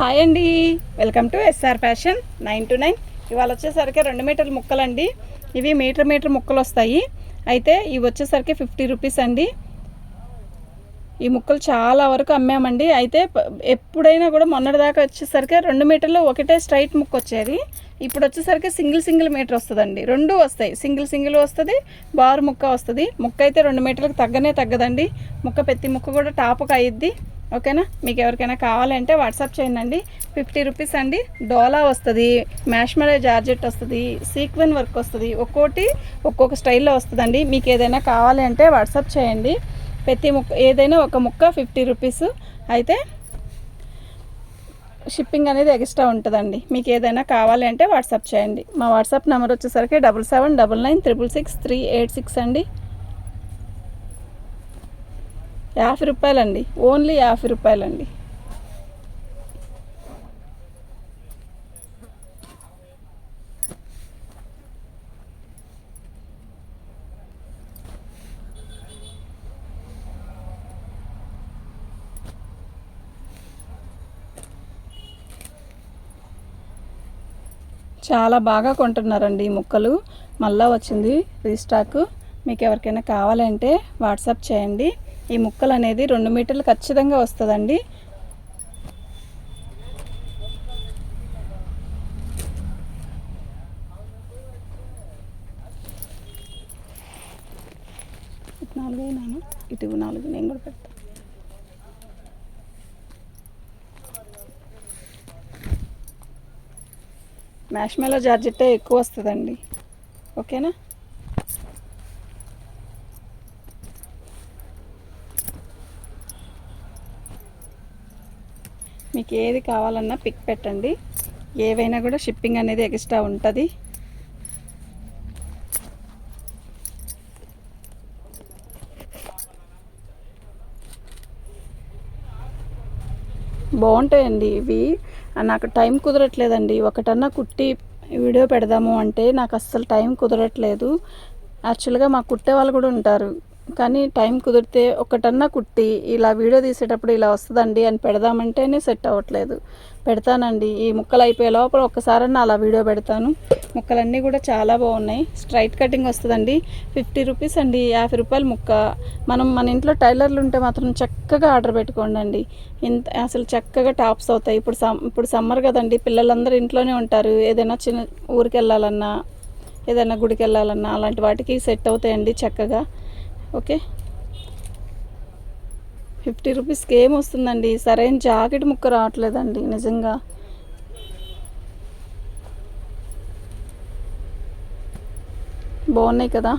Hi అండి. Welcome to SR fashion nine two nine. ఇవాళ వచ్చేసరికి రెండు మీటర్ల ముక్కలండి. ఇవి మీటర్ మీటర్ ముక్కలు వస్తాయి. అయితే ఇవి వచ్చేసరికి ఫిఫ్టీ రూపీస్ అండి. ఈ ముక్కలు చాలా వరకు అమ్మామండి. అయితే ఎప్పుడైనా కూడా మొన్నటిదాకా వచ్చేసరికి రెండు మీటర్లు ఒకటే స్ట్రైట్ ముక్క వచ్చేది. ఇప్పుడు వచ్చేసరికి సింగిల్ సింగిల్ మీటర్ వస్తుందండి. రెండు వస్తాయి. సింగిల్ సింగిల్ వస్తుంది బారు ముక్క వస్తుంది. ముక్క అయితే రెండు మీటర్లకు తగ్గనే తగ్గదండి. ముక్క పెత్తి ముక్క కూడా టాప్కి అయ్యిద్ది ఓకేనా? మీకు ఎవరికైనా కావాలంటే వాట్సాప్ చేయండి. ఫిఫ్టీ రూపీస్ అండి. డోలా వస్తుంది మ్యాష్మలే జార్జెట్ వస్తుంది సీక్వెన్ వర్క్ వస్తుంది. ఒక్కోటి ఒక్కొక్క స్టైల్లో వస్తుందండి. మీకు ఏదైనా కావాలి అంటే వాట్సాప్ చేయండి. ప్రతి ముక్క ఏదైనా ఒక ముక్క ఫిఫ్టీ రూపీస్. అయితే షిప్పింగ్ అనేది ఎక్స్ట్రా ఉంటుందండి. మీకు ఏదైనా కావాలి అంటే వాట్సాప్ చేయండి. మా వాట్సాప్ నెంబర్ వచ్చేసరికి double seven double nine triple six three eight six అండి. యాభై రూపాయలండి. ఓన్లీ యాభై రూపాయలండి. చాలా బాగా కొంటున్నారండి ఈ ముక్కలు. మళ్ళా వచ్చింది రీస్టాక్. మీకు ఎవరికైనా కావాలంటే వాట్సాప్ చేయండి. ఈ ముక్కలు అనేది రెండు మీటర్లు ఖచ్చితంగా వస్తుందండి. నాలుగు నాన్న ఇటు నాలుగు నేను కూడా పెడతాను మ్యాష్మెలో జార్జెట్టే ఎక్కువ వస్తుందండి. ఓకేనా? మీకు ఏది కావాలన్నా పిక్ పెట్టండి. ఏవైనా కూడా షిప్పింగ్ అనేది ఎక్స్ట్రా ఉంటుంది. బాగుంటాయండి ఇవి. నాకు టైం కుదరట్లేదండి. ఒకటన్నా కుట్టి వీడియో పెడదాము అంటే నాకు అస్సలు టైం కుదరట్లేదు. యాక్చువల్గా మా కుట్టే వాళ్ళు కూడా ఉంటారు. కానీ టైం కుదిరితే ఒకటన్నా కుట్టి ఇలా వీడియో తీసేటప్పుడు ఇలా వస్తుందండి అని పెడదామంటేనే సెట్ అవ్వట్లేదు. పెడతానండి. ఈ ముక్కలు అయిపోయే లోపల ఒక్కసారన్నా అలా వీడియో పెడతాను. ముక్కలన్నీ కూడా చాలా బాగున్నాయి. స్ట్రైట్ కటింగ్ వస్తుందండి. ఫిఫ్టీ రూపీస్ అండి యాభై రూపాయల ముక్క. మనం మన ఇంట్లో టైలర్లు ఉంటే మాత్రం చక్కగా ఆర్డర్ పెట్టుకోండి అండి ఇంత అసలు చక్కగా టాప్స్ అవుతాయి. ఇప్పుడు సమ్ ఇప్పుడు సమ్మర్ కదండి. పిల్లలందరూ ఇంట్లోనే ఉంటారు. ఏదైనా చిన్న ఊరికి వెళ్ళాలన్నా ఏదైనా గుడికి వెళ్ళాలన్నా అలాంటి వాటికి సెట్ అవుతాయండి చక్కగా. ఓకే. ఫిఫ్టీ రూపీస్కి ఏం వస్తుందండి సరైన జాకెట్ ముక్క రావట్లేదండి నిజంగా. బాగున్నాయి కదా?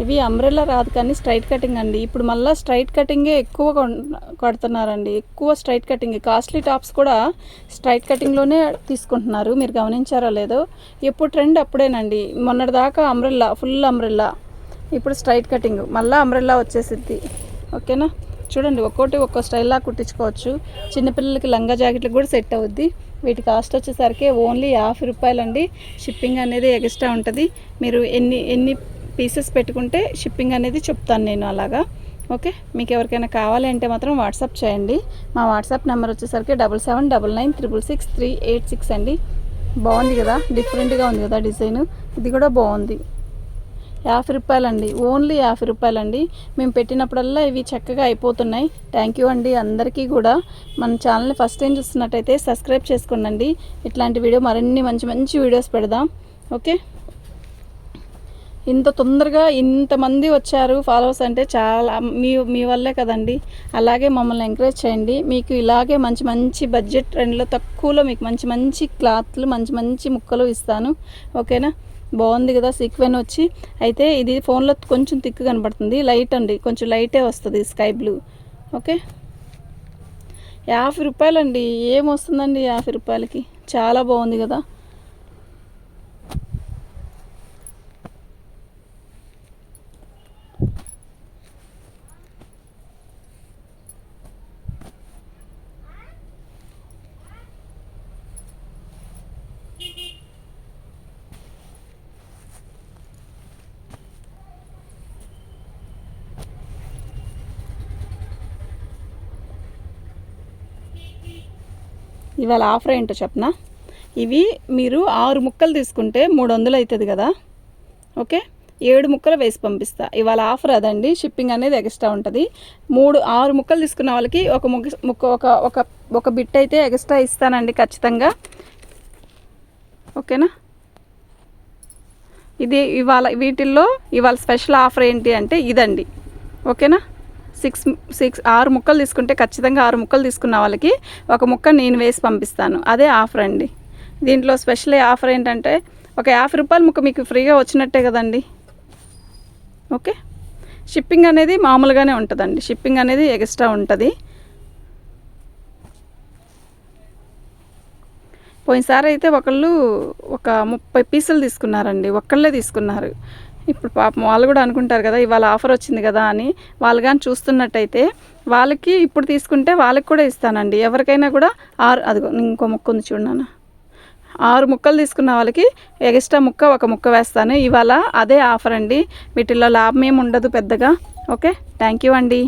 ఇవి అంబ్రెల్లా రాదు కానీ స్ట్రైట్ కటింగ్ అండి. ఇప్పుడు మళ్ళీ స్ట్రైట్ కటింగే ఎక్కువ కొన్- కడుతున్నారండి. ఎక్కువ స్ట్రైట్ కటింగ్. కాస్ట్లీ టాప్స్ కూడా స్ట్రైట్ కటింగ్లోనే తీసుకుంటున్నారు. మీరు గమనించారో లేదో. ఎప్పుడు ట్రెండ్ అప్పుడేనండి. మొన్నటిదాకా అంబ్రెల్లా ఫుల్ అంబ్రెల్లా. ఇప్పుడు స్ట్రైట్ కటింగ్ మళ్ళీ అంబ్రెల్లా వచ్చేసిద్ది. ఓకేనా? చూడండి ఒక్కోటి ఒక్కో స్టైల్లా కుట్టించుకోవచ్చు. చిన్నపిల్లలకి లంగా జాకెట్లకు కూడా సెట్ అవుద్ది. వీటి కాస్ట్ వచ్చేసరికి ఓన్లీ యాభై రూపాయలండి. షిప్పింగ్ అనేది ఎక్స్ట్రా ఉంటుంది. మీరు ఎన్ని ఎన్ని పీసెస్ పెట్టుకుంటే షిప్పింగ్ అనేది చెప్తాను నేను అలాగా. ఓకే? మీకు ఎవరికైనా కావాలి అంటే మాత్రం వాట్సాప్ చేయండి. మా వాట్సాప్ నెంబర్ వచ్చేసరికి double seven double nine triple six three eight six అండి. బాగుంది కదా? డిఫరెంట్గా ఉంది కదా డిజైన్. ఇది కూడా బాగుంది. యాభై రూపాయలండి. ఓన్లీ యాభై రూపాయలండి. మేము పెట్టినప్పుడల్లా ఇవి చక్కగా అయిపోతున్నాయి. థ్యాంక్ యూ అండి అందరికీ కూడా. మన ఛానల్ని ఫస్ట్ టైం చూస్తున్నట్టయితే సబ్స్క్రైబ్ చేసుకోండి ఇట్లాంటి వీడియో మరిన్ని మంచి మంచి వీడియోస్ పెడదాం. ఓకే? ఇంత తొందరగా ఇంతమంది వచ్చారు ఫాలోవర్స్ అంటే చాలా మీ మీ వల్లే కదండి. అలాగే మమ్మల్ని ఎంకరేజ్ చేయండి. మీకు ఇలాగే మంచి మంచి బడ్జెట్ ట్రెండ్లో తక్కువలో మీకు మంచి మంచి క్లాత్లు మంచి మంచి ముక్కలు ఇస్తాను. ఓకేనా? బాగుంది కదా సీక్వెన్ వచ్చి. అయితే ఇది ఫోన్లో కొంచెం థిక్ కనబడుతుంది. లైట్ అండి. కొంచెం లైటే వస్తుంది స్కై బ్లూ. ఓకే? యాభై రూపాయలండి. ఏమొస్తుందండి యాభై రూపాయలకి? చాలా బాగుంది కదా. ఇవాళ ఆఫర్ ఏంటో చెప్పనా? ఇవి మీరు ఆరు ముక్కలు తీసుకుంటే మూడు వందలు అవుతుంది కదా. ఓకే? ఏడు ముక్కలు వేసి పంపిస్తా. ఇవాళ ఆఫర్ అదండి. షిప్పింగ్ అనేది ఎక్స్ట్రా ఉంటుంది. మూడు ఆరు ముక్కలు తీసుకున్న వాళ్ళకి ఒక ముక్క ముక్క ఒక ఒక ఒక బిట్ అయితే ఎక్స్ట్రా ఇస్తానండి ఖచ్చితంగా. ఓకేనా? ఇది ఇవాళ వీటిల్లో ఇవాళ స్పెషల్ ఆఫర్ ఏంటి అంటే ఇదండి. ఓకేనా? సిక్స్ సిక్స్ ఆరు ముక్కలు తీసుకుంటే ఖచ్చితంగా ఆరు ముక్కలు తీసుకున్న వాళ్ళకి ఒక ముక్క నేను వేసి పంపిస్తాను. అదే ఆఫర్ అండి. దీంట్లో స్పెషల్ ఆఫర్ ఏంటంటే ఒక యాభై రూపాయలు ముక్క మీకు ఫ్రీగా వచ్చినట్టే కదండి. ఓకే? షిప్పింగ్ అనేది మామూలుగానే ఉంటుందండి. షిప్పింగ్ అనేది ఎక్స్ట్రా ఉంటుంది. పోయినసారి అయితే ఒకళ్ళు ఒక ముప్పై పీసులు తీసుకున్నారండి. ఒక్కళ్ళే తీసుకున్నారు. ఇప్పుడు పాపం వాళ్ళు కూడా అనుకుంటారు కదా ఇవాళ ఆఫర్ వచ్చింది కదా అని. వాళ్ళు కానీ చూస్తున్నట్టయితే వాళ్ళకి ఇప్పుడు తీసుకుంటే వాళ్ళకి కూడా ఇస్తానండి. ఎవరికైనా కూడా ఆరు అదిగో ఇంకో ముక్క ఉంది చూడన్నాను ఆరు ముక్కలు తీసుకున్న వాళ్ళకి ఎక్స్ట్రా ముక్క ఒక ముక్క వేస్తాను. ఇవాళ అదే ఆఫర్ అండి. వీటిల్లో లాభం ఏమి ఉండదు పెద్దగా. ఓకే? థ్యాంక్ యూ అండి.